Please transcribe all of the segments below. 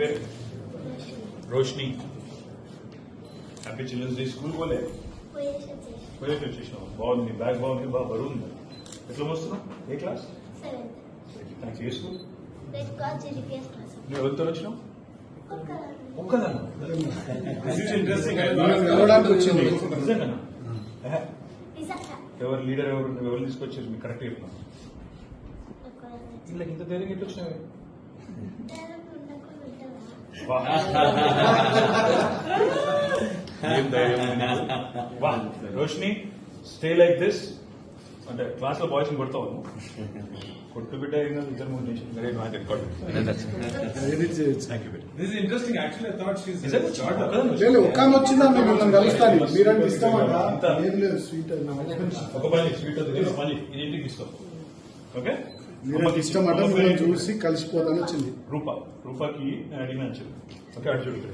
పేరు? Roshini. Happy children's day school పోలే? పోయేసి వచ్చేసి పోయేసి వచ్చేసినావు బాగుంది. బ్యాగ్ బాగుంది. బాగా బరువు ఉంది. ఎట్లా వస్తున్నావు ఏ క్లాస్? నాకు ఏ స్కూల్? నువ్వు ఎవరితో వచ్చినావు. నిజంగా. ఎవరు లీడర్ ఎవరు ఎవరు తీసుకొచ్చారు? మీకు కరెక్ట్ చెప్పినా. ఇలా ఇంత ధైర్యం ఎట్లా వచ్చినావు? రోషిని స్టే లైక్ దిస్ అంటే క్లాస్లో బాయ్స్ కొడతావు? కొట్టు బిడ్డ ఇద్దరు మూడు నిమిషాలు వెరీ నాట్ లేదు ఒక్క వచ్చిందా కలుస్తాను. మీరంటే. ఏం లేదు స్వీట్ నా ఒక పని స్వీట్ పని ఇంటికి తీసుకో ఓకే? మీరంటే ఇష్టమాట మిమ్మల్ని చూసి కలిసిపోతాను వచ్చింది. రూప రూపాకి అడిగిన చెప్పు. ఓకే అటు చూడు ఇక్కడ.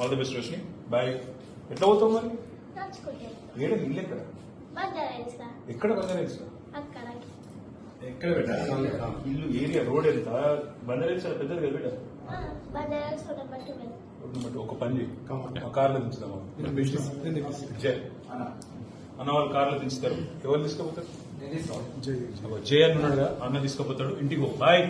All the best Roshini bye ఎట్లా పోతావు మరి? ఏడ? ఇల్లు ఎక్కడ? ఎక్కడ అక్కడ. ఎక్కడ పెట్టారు ఇల్లు ఏరియా రోడ్ ఎంత? చాలా పెద్దది కదా బిడ్డ బంజారా సోడా పట్టు మీద. రోడ్డు మట్టి ఒక పని కార్లో దించుదామా జై. అన్న వాళ్ళు కార్లో దించుతారు. ఎవరు తీసుకుపోతారు? జై జే అని ఉన్నాడుగా అన్న తీసుకుపోతాడు. ఇంటికి బాయ్.